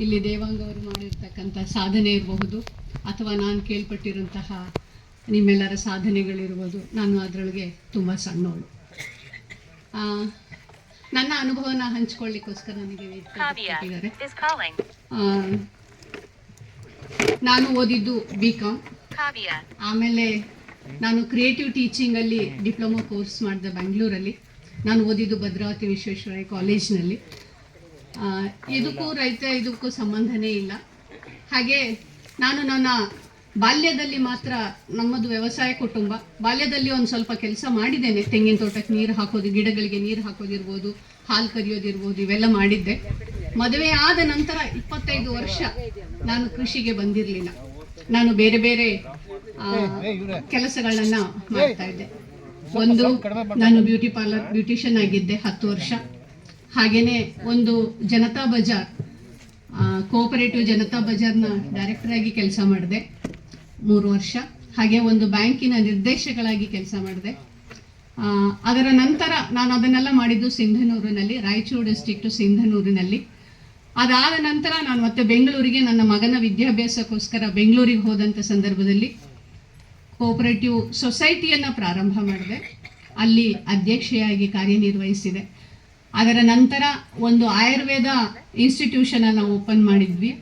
ಇಲ್ಲಿ ದೇವಾಂಗ ಅವರು ಮಾಡಿರ್ತಕ್ಕಂಥ ಸಾಧನೆ ಇರಬಹುದು ಅಥವಾ ನಾನು ಕೇಳ್ಪಟ್ಟಿರುವಂತಹ ನಿಮ್ಮೆಲ್ಲರ ಸಾಧನೆಗಳಿರ್ಬೋದು ನಾನು ಅದರೊಳಗೆ ತುಂಬ ಸಣ್ಣವಳು. ಆ, ನನ್ನ ಅನುಭವನ ಹಂಚ್ಕೊಳ್ಳಿಕ್ಕೋಸ್ಕರ ನನಗೆ. ಆ, ನಾನು ಓದಿದ್ದು ಬಿ ಕಾಮ್ ಆಮೇಲೆ ನಾನು ಕ್ರಿಯೇಟಿವ್ ಟೀಚಿಂಗ್ ಅಲ್ಲಿ ಡಿಪ್ಲೊಮಾ ಕೋರ್ಸ್ ಮಾಡಿದೆ ಬೆಂಗಳೂರಲ್ಲಿ ನಾನು ಓದಿದ್ದು ಭದ್ರಾವತಿ ವಿಶ್ವೇಶ್ವರಯ್ಯ ಕಾಲೇಜ್ನಲ್ಲಿ ಇದಕ್ಕೂ ರೈತ, ಇದಕ್ಕೂ ಸಂಬಂಧನೇ ಇಲ್ಲ. ಹಾಗೆ ನಾನು ನನ್ನ ಬಾಲ್ಯದಲ್ಲಿ ಮಾತ್ರ ನಮ್ಮದು ವ್ಯವಸಾಯ ಕುಟುಂಬ. ಬಾಲ್ಯದಲ್ಲಿ ಒಂದು ಸ್ವಲ್ಪ ಕೆಲಸ ಮಾಡಿದ್ದೇನೆ. ತೆಂಗಿನ ತೋಟಕ್ಕೆ ನೀರು ಹಾಕೋದು, ಗಿಡಗಳಿಗೆ ನೀರು ಹಾಕೋದಿರ್ಬೋದು, ಹಾಲು ಕರಿಯೋದಿರ್ಬೋದು, ಇವೆಲ್ಲ ಮಾಡಿದ್ದೆ. ಮದುವೆ ಆದ ನಂತರ ಇಪ್ಪತ್ತೈದು ವರ್ಷ ನಾನು ಕೃಷಿಗೆ ಬಂದಿರಲಿಲ್ಲ. ನಾನು ಬೇರೆ ಬೇರೆ ಕೆಲಸಗಳನ್ನು ಮಾಡ್ತಾ ಇದ್ದೆ. ಒಂದು, ನಾನು ಬ್ಯೂಟಿ ಪಾರ್ಲರ್ ಬ್ಯೂಟಿಷಿಯನ್ ಆಗಿದ್ದೆ ಹತ್ತು ವರ್ಷ. ಹಾಗೇನೆ ಒಂದು ಜನತಾ ಬಜಾರ್ ಕೋಆಪರೇಟಿವ್ ಜನತಾ ಬಜಾರ್ನ ಡೈರೆಕ್ಟರ್ ಆಗಿ ಕೆಲಸ ಮಾಡಿದೆ, ಮೂರು ವರ್ಷ. ಹಾಗೆ ಒಂದು ಬ್ಯಾಂಕಿನ ನಿರ್ದೇಶಕಳಾಗಿ ಕೆಲಸ ಮಾಡಿದೆ. ಅದರ ನಂತರ ನಾನು ಅದನ್ನೆಲ್ಲ ಮಾಡಿದ್ದು ಸಿಂಧನೂರಿನಲ್ಲಿ, ರಾಯಚೂರು ಡಿಸ್ಟಿಕ್ಟು ಸಿಂಧನೂರಿನಲ್ಲಿ. ಅದಾದ ನಂತರ ನಾನು ಮತ್ತೆ ಬೆಂಗಳೂರಿಗೆ ನನ್ನ ಮಗನ ವಿದ್ಯಾಭ್ಯಾಸಕ್ಕೋಸ್ಕರ ಬೆಂಗಳೂರಿಗೆ ಹೋದಂಥ ಸಂದರ್ಭದಲ್ಲಿ ಕೋಪರೇಟಿವ್ ಸೊಸೈಟಿಯನ್ನು ಪ್ರಾರಂಭ ಮಾಡಿದೆ. ಅಲ್ಲಿ ಅಧ್ಯಕ್ಷೆಯಾಗಿ ಕಾರ್ಯನಿರ್ವಹಿಸಿದೆ. ಅದರ ನಂತರ ಒಂದು ಆಯುರ್ವೇದ ಇನ್ಸ್ಟಿಟ್ಯೂಷನ್ ಅನ್ನು ಓಪನ್ ಮಾಡಿದ್ವಿ.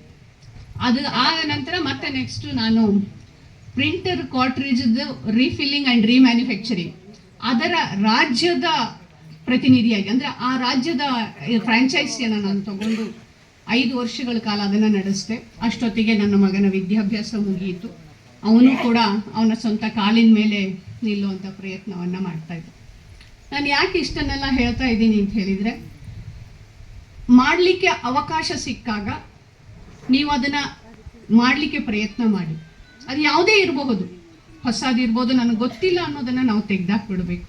ಅದು ಆದ ನಂತರ ಮತ್ತೆ ನೆಕ್ಸ್ಟ್ ನಾನು ಪ್ರಿಂಟರ್ ಕಾಟ್ರೇಜದ್ದು ರೀಫಿಲ್ಲಿಂಗ್ ಆ್ಯಂಡ್ ರೀಮ್ಯಾನುಫ್ಯಾಕ್ಚರಿಂಗ್ ಅದರ ರಾಜ್ಯದ ಪ್ರತಿನಿಧಿಯಾಗಿ, ಅಂದರೆ ಆ ರಾಜ್ಯದ ಫ್ರಾಂಚೈಸಿಯನ್ನು ನಾನು ತಗೊಂಡು ಐದು ವರ್ಷಗಳ ಕಾಲ ಅದನ್ನು ನಡೆಸಿದೆ. ಅಷ್ಟೊತ್ತಿಗೆ ನನ್ನ ಮಗನ ವಿದ್ಯಾಭ್ಯಾಸ ಮುಗಿಯಿತು. ಅವನು ಕೂಡ ಅವನ ಸ್ವಂತ ಕಾಲಿನ ಮೇಲೆ ನಿಲ್ಲುವಂಥ ಪ್ರಯತ್ನವನ್ನು ಮಾಡ್ತಾ ಇದ್ದ. ನಾನು ಯಾಕೆ ಇಷ್ಟನ್ನೆಲ್ಲ ಹೇಳ್ತಾ ಇದ್ದೀನಿ ಅಂತ ಹೇಳಿದರೆ, ಮಾಡಲಿಕ್ಕೆ ಅವಕಾಶ ಸಿಕ್ಕಾಗ ನೀವು ಅದನ್ನು ಮಾಡಲಿಕ್ಕೆ ಪ್ರಯತ್ನ ಮಾಡಿ. ಅದು ಯಾವುದೇ ಇರಬಹುದು. ಹೊಸದಿರ್ಬೋದು ನನಗೆ ಗೊತ್ತಿಲ್ಲ ಅನ್ನೋದನ್ನು ನಾವು ತೆಗೆದಾಕ್ಬಿಡ್ಬೇಕು.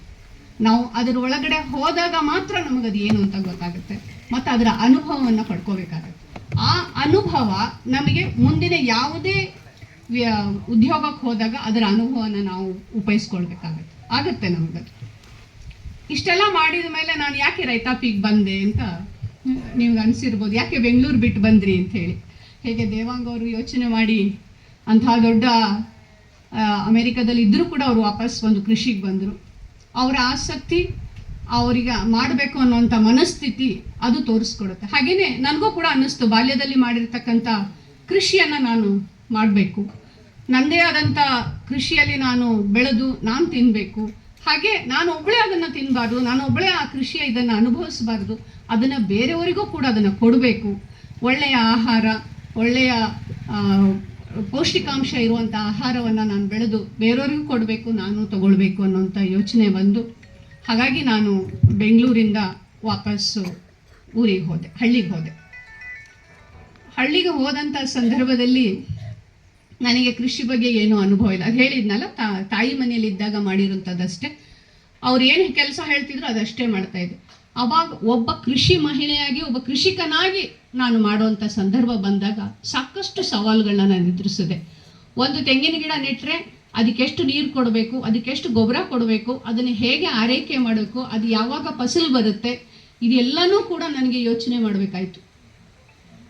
ನಾವು ಅದರ ಒಳಗಡೆ ಹೋದಾಗ ಮಾತ್ರ ಅದು ಏನು ಅಂತ ಗೊತ್ತಾಗುತ್ತೆ. ಮತ್ತು ಅದರ ಅನುಭವವನ್ನು ಪಡ್ಕೋಬೇಕಾಗತ್ತೆ. ಆ ಅನುಭವ ನಮಗೆ ಮುಂದಿನ ಯಾವುದೇ ಉದ್ಯೋಗಕ್ಕೆ ಹೋದಾಗ ಅದರ ಅನುಭವನ ನಾವು ಉಪಯೋಗಿಸ್ಕೊಳ್ಬೇಕಾಗತ್ತೆ. ಆಗುತ್ತೆ ನಮಗದು. ಇಷ್ಟೆಲ್ಲ ಮಾಡಿದ ಮೇಲೆ ನಾನು ಯಾಕೆ ರೈತಾಪಿಗೆ ಬಂದೆ ಅಂತ ನಿಮ್ಗೆ ಅನಿಸಿರ್ಬೋದು. ಯಾಕೆ ಬೆಂಗಳೂರು ಬಿಟ್ಟು ಬಂದ್ರಿ ಅಂತ ಹೇಳಿ. ಹೇಗೆ ದೇವಾಂಗ ಅವರು ಯೋಚನೆ ಮಾಡಿ ಅಂತಹ ದೊಡ್ಡ ಅಮೇರಿಕಾದಲ್ಲಿ ಇದ್ದರೂ ಕೂಡ ಅವರು ವಾಪಸ್ ಒಂದು ಕೃಷಿಗೆ ಬಂದರು. ಅವರ ಆಸಕ್ತಿ ಅವರಿಗೆ ಮಾಡಬೇಕು ಅನ್ನೋಂಥ ಮನಸ್ಥಿತಿ ಅದು ತೋರಿಸ್ಕೊಡುತ್ತೆ. ಹಾಗೆಯೇ ನನಗೂ ಕೂಡ ಅನ್ನಿಸ್ತು ಬಾಲ್ಯದಲ್ಲಿ ಮಾಡಿರ್ತಕ್ಕಂಥ ಕೃಷಿಯನ್ನು ನಾನು ಮಾಡಬೇಕು. ನನ್ನದೇ ಆದಂಥ ಕೃಷಿಯಲ್ಲಿ ನಾನು ಬೆಳೆದು, ನಾನು ತಿನ್ನಬೇಕು ಹಾಗೆ ನಾನು ಒಬ್ಬಳೇ ಅದನ್ನು ತಿನ್ನಬಾರ್ದು ನಾನು ಒಬ್ಬಳೇ ಆ ಕೃಷಿಯ ಇದನ್ನು ಅನುಭವಿಸಬಾರ್ದು, ಅದನ್ನು ಬೇರೆಯವರಿಗೂ ಕೂಡ ಅದನ್ನು ಕೊಡಬೇಕು. ಒಳ್ಳೆಯ ಆಹಾರ, ಒಳ್ಳೆಯ ಪೌಷ್ಟಿಕಾಂಶ ಇರುವಂಥ ಆಹಾರವನ್ನು ನಾನು ಬೆಳೆದು ಬೇರೆಯವರಿಗೂ ಕೊಡಬೇಕು, ನಾನು ತಗೊಳ್ಬೇಕು ಅನ್ನೋಂಥ ಯೋಚನೆ ಬಂದು, ಹಾಗಾಗಿ ನಾನು ಬೆಂಗಳೂರಿಂದ ವಾಪಸ್ಸು ಊರಿಗೆ ಹೋದೆ, ಹಳ್ಳಿಗೆ ಹೋದೆ. ಹಳ್ಳಿಗೆ ಹೋದಂಥ ಸಂದರ್ಭದಲ್ಲಿ ನನಗೆ ಕೃಷಿ ಬಗ್ಗೆ ಏನೂ ಅನುಭವ ಇಲ್ಲ. ಅದು ಹೇಳಿದ್ನಲ್ಲ ತಾಯಿ ಮನೆಯಲ್ಲಿ ಇದ್ದಾಗ ಮಾಡಿರೋಂಥದ್ದಷ್ಟೇ ಅವ್ರು ಏನು ಕೆಲಸ ಹೇಳ್ತಿದ್ರು ಅದಷ್ಟೇ ಮಾಡ್ತಾ ಇದ್ದೆ. ಅವಾಗ ಒಬ್ಬ ಕೃಷಿ ಮಹಿಳೆಯಾಗಿ, ಒಬ್ಬ ಕೃಷಿಕನಾಗಿ ನಾನು ಮಾಡುವಂಥ ಸಂದರ್ಭ ಬಂದಾಗ ಸಾಕಷ್ಟು ಸವಾಲುಗಳನ್ನ ನಾನು ಎದುರಿಸಿದೆ. ಒಂದು ತೆಂಗಿನ ಗಿಡ ನೆಟ್ಟರೆ ಅದಕ್ಕೆಷ್ಟು ನೀರು ಕೊಡಬೇಕು, ಅದಕ್ಕೆಷ್ಟು ಗೊಬ್ಬರ ಕೊಡಬೇಕು, ಅದನ್ನು ಹೇಗೆ ಆರೈಕೆ ಮಾಡಬೇಕು, ಅದು ಯಾವಾಗ ಫಸಲು ಬರುತ್ತೆ, ಇದೆಲ್ಲನೂ ಕೂಡ ನನಗೆ ಯೋಚನೆ ಮಾಡಬೇಕಾಯ್ತು.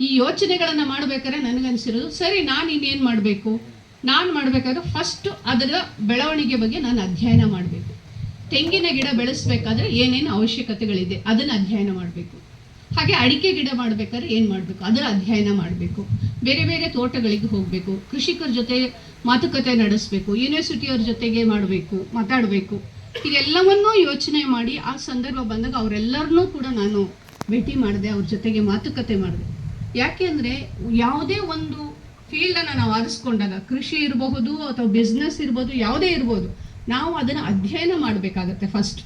ಈ ಯೋಚನೆಗಳನ್ನು ಮಾಡ್ಬೇಕಾದ್ರೆ ನನಗನ್ಸಿರೋದು, ಸರಿ, ನಾನು ಇನ್ನೇನು ಮಾಡಬೇಕು? ನಾನು ಮಾಡಬೇಕಾದ್ರೆ ಫಸ್ಟ್ ಅದರ ಬೆಳವಣಿಗೆ ಬಗ್ಗೆ ನಾನು ಅಧ್ಯಯನ ಮಾಡಬೇಕು. ತೆಂಗಿನ ಗಿಡ ಬೆಳೆಸ್ಬೇಕಾದ್ರೆ ಏನೇನು ಅವಶ್ಯಕತೆಗಳಿದೆ, ಅದನ್ನು ಅಧ್ಯಯನ ಮಾಡಬೇಕು. ಹಾಗೆ ಅಡಿಕೆ ಗಿಡ ಮಾಡಬೇಕಾದ್ರೆ ಏನು ಮಾಡಬೇಕು? ಅದರ ಅಧ್ಯಯನ ಮಾಡಬೇಕು. ಬೇರೆ ಬೇರೆ ತೋಟಗಳಿಗೆ ಹೋಗಬೇಕು. ಕೃಷಿಕರ ಜೊತೆ ಮಾತುಕತೆ ನಡೆಸಬೇಕು. ಯೂನಿವರ್ಸಿಟಿಯವ್ರ ಜೊತೆಗೆ ಮಾಡಬೇಕು, ಮಾತಾಡಬೇಕು. ಇದೆಲ್ಲವನ್ನೂ ಯೋಚನೆ ಮಾಡಿ ಆ ಸಂದರ್ಭ ಬಂದಾಗ ಅವರೆಲ್ಲರನ್ನೂ ಕೂಡ ನಾನು ಭೇಟಿ ಮಾಡಿದೆ, ಅವ್ರ ಜೊತೆಗೆ ಮಾತುಕತೆ ಮಾಡಿದೆ. ಯಾಕೆ ಅಂದರೆ ಯಾವುದೇ ಒಂದು ಫೀಲ್ಡನ್ನು ನಾವು ಆರಿಸ್ಕೊಂಡಾಗ ಕೃಷಿ ಇರಬಹುದು ಅಥವಾ ಬಿಸ್ನೆಸ್ ಇರ್ಬೋದು, ಯಾವುದೇ ಇರ್ಬೋದು, ನಾವು ಅದನ್ನು ಅಧ್ಯಯನ ಮಾಡಬೇಕಾಗತ್ತೆ ಫಸ್ಟ್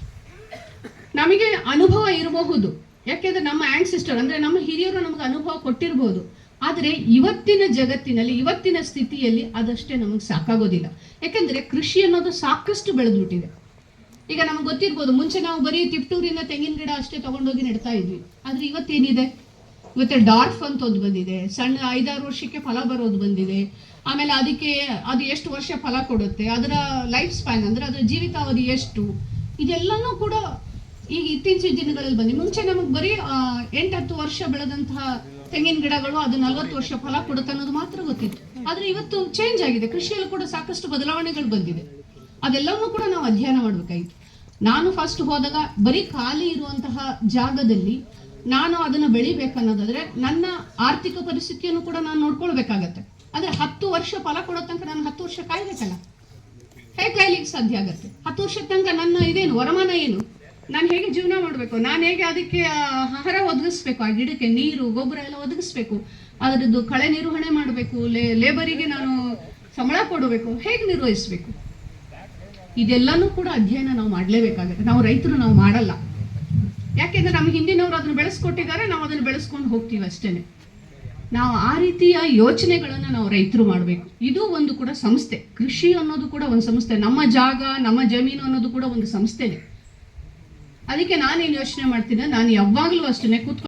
ನಮಗೆ ಅನುಭವ ಇರಬಹುದು. ಯಾಕೆಂದ್ರೆ ನಮ್ಮ ಆ್ಯನ್ಸಿಸ್ಟರ್ ಅಂದರೆ ನಮ್ಮ ಹಿರಿಯರು ನಮಗೆ ಅನುಭವ ಕೊಟ್ಟಿರ್ಬೋದು. ಆದರೆ ಇವತ್ತಿನ ಜಗತ್ತಿನಲ್ಲಿ, ಇವತ್ತಿನ ಸ್ಥಿತಿಯಲ್ಲಿ ಅದಷ್ಟೇ ನಮಗೆ ಸಾಕಾಗೋದಿಲ್ಲ. ಯಾಕೆಂದರೆ ಕೃಷಿ ಅನ್ನೋದು ಸಾಕಷ್ಟು ಬೆಳೆದ್ಬಿಟ್ಟಿದೆ. ಈಗ ನಮ್ಗೆ ಗೊತ್ತಿರ್ಬೋದು, ಮುಂಚೆ ನಾವು ಬರೀ ತಿಪ್ಟೂರಿಂದ ತೆಂಗಿನ ಗಿಡ ಅಷ್ಟೇ ತಗೊಂಡೋಗಿ ನೆಡ್ತಾ ಇದ್ವಿ. ಆದರೆ ಇವತ್ತೇನಿದೆ? ಇವತ್ತು ಡಾರ್ಫ್ ಅಂತ ಒಂದು ಬಂದಿದೆ. ಸಣ್ಣ ಐದಾರು ವರ್ಷಕ್ಕೆ ಫಲ ಬರೋದು ಬಂದಿದೆ. ಆಮೇಲೆ ಅದಕ್ಕೆ ಅದು ಎಷ್ಟು ವರ್ಷ ಫಲ ಕೊಡುತ್ತೆ? ಅದರ ಲೈಫ್ ಸ್ಪ್ಯಾನ್ ಅಂದರೆ ಅದರ ಜೀವಿತಾವಧಿ ಎಷ್ಟು? ಇದೆಲ್ಲನೂ ಕೂಡ ಈಗ ಇತ್ತೀಚಿನ ದಿನಗಳಲ್ಲಿ ಬಂದಿದೆ ಮುಂಚೆ ನಮಗೆ ಬರೀ ಎಂಟತ್ತು ವರ್ಷ ಬೆಳೆದಂತಹ ತೆಂಗಿನ ಗಿಡಗಳು ಅದು ನಲವತ್ತು ವರ್ಷ ಫಲ ಕೊಡುತ್ತೆ ಅನ್ನೋದು ಮಾತ್ರ ಗೊತ್ತಿತ್ತು. ಆದ್ರೆ ಇವತ್ತು ಚೇಂಜ್ ಆಗಿದೆ. ಕೃಷಿಯಲ್ಲಿ ಕೂಡ ಸಾಕಷ್ಟು ಬದಲಾವಣೆಗಳು ಬಂದಿದೆ. ಅದೆಲ್ಲವನ್ನೂ ಕೂಡ ನಾವು ಅಧ್ಯಯನ ಮಾಡಬೇಕಾಗಿತ್ತು ನಾನು ಫಸ್ಟ್ ಹೋದಾಗ ಬರೀ ಖಾಲಿ ಇರುವಂತಹ ಜಾಗದಲ್ಲಿ ನಾನು ಅದನ್ನ ಬೆಳಿಬೇಕನ್ನೋದಾದ್ರೆ ನನ್ನ ಆರ್ಥಿಕ ಪರಿಸ್ಥಿತಿಯನ್ನು ಕೂಡ ನಾನು ನೋಡ್ಕೊಳ್ಬೇಕಾಗತ್ತೆ. ಅಂದ್ರೆ ಹತ್ತು ವರ್ಷ ಫಲ ಕೊಡೋ ತನಕ ನಾನು ಹತ್ತು ವರ್ಷ ಕಾಯ್ಬೇಕಲ್ಲ? ಹೇಗೆ ಕಾಯ್ಲಿಕ್ಕೆ ಸಾಧ್ಯ ಆಗತ್ತೆ. ಹತ್ತು ವರ್ಷದ ತನಕ ನನ್ನ ಇದೇನು, ವರಮಾನ ಏನು? ನಾನು ಹೇಗೆ ಜೀವನ ಮಾಡಬೇಕು? ನಾನು ಹೇಗೆ ಅದಕ್ಕೆ ಆಹಾರ ಒದಗಿಸ್ಬೇಕು? ಆ ಗಿಡಕ್ಕೆ ನೀರು, ಗೊಬ್ಬರ ಎಲ್ಲ ಒದಗಿಸ್ಬೇಕು? ಅದರದ್ದು ಕಳೆ ನಿರ್ವಹಣೆ ಮಾಡಬೇಕು? ಲೇಬರಿಗೆ ನಾನು ಸಂಬಳ ಕೊಡಬೇಕು? ಹೇಗೆ ನಿರ್ವಹಿಸಬೇಕು? ಇದೆಲ್ಲನೂ ಕೂಡ ಅಧ್ಯಯನ ನಾವು ಮಾಡಲೇಬೇಕಾಗುತ್ತೆ. ನಾವು ರೈತರು ನಾವು ಮಾಡಲ್ಲ. ಯಾಕೆಂದ್ರೆ ನಮ್ಮ ಹಿಂದಿನವರು ಅದನ್ನು ಬೆಳೆಸ್ಕೊಟ್ಟಿದ್ದಾರೆ, ನಾವು ಅದನ್ನು ಬೆಳೆಸ್ಕೊಂಡು ಹೋಗ್ತೀವಿ ಅಷ್ಟೇನೆ. ನಾವು ಆ ರೀತಿಯ ಯೋಚನೆಗಳನ್ನು ನಾವು ರೈತರು ಮಾಡಬೇಕು. ಇದು ಒಂದು ಕೂಡ ಸಂಸ್ಥೆ. ಕೃಷಿ ಅನ್ನೋದು ಕೂಡ ಒಂದು ಸಂಸ್ಥೆ. ನಮ್ಮ ಜಾಗ, ನಮ್ಮ ಜಮೀನು ಅನ್ನೋದು ಕೂಡ ಒಂದು ಸಂಸ್ಥೆನೆ. ಅದಕ್ಕೆ ನಾನೇನು ಯೋಚನೆ ಮಾಡ್ತೀನಿ ನಾನು ಯಾವಾಗಲೂ ಅಷ್ಟೇ ಕೂತ್ಕೊಂಡು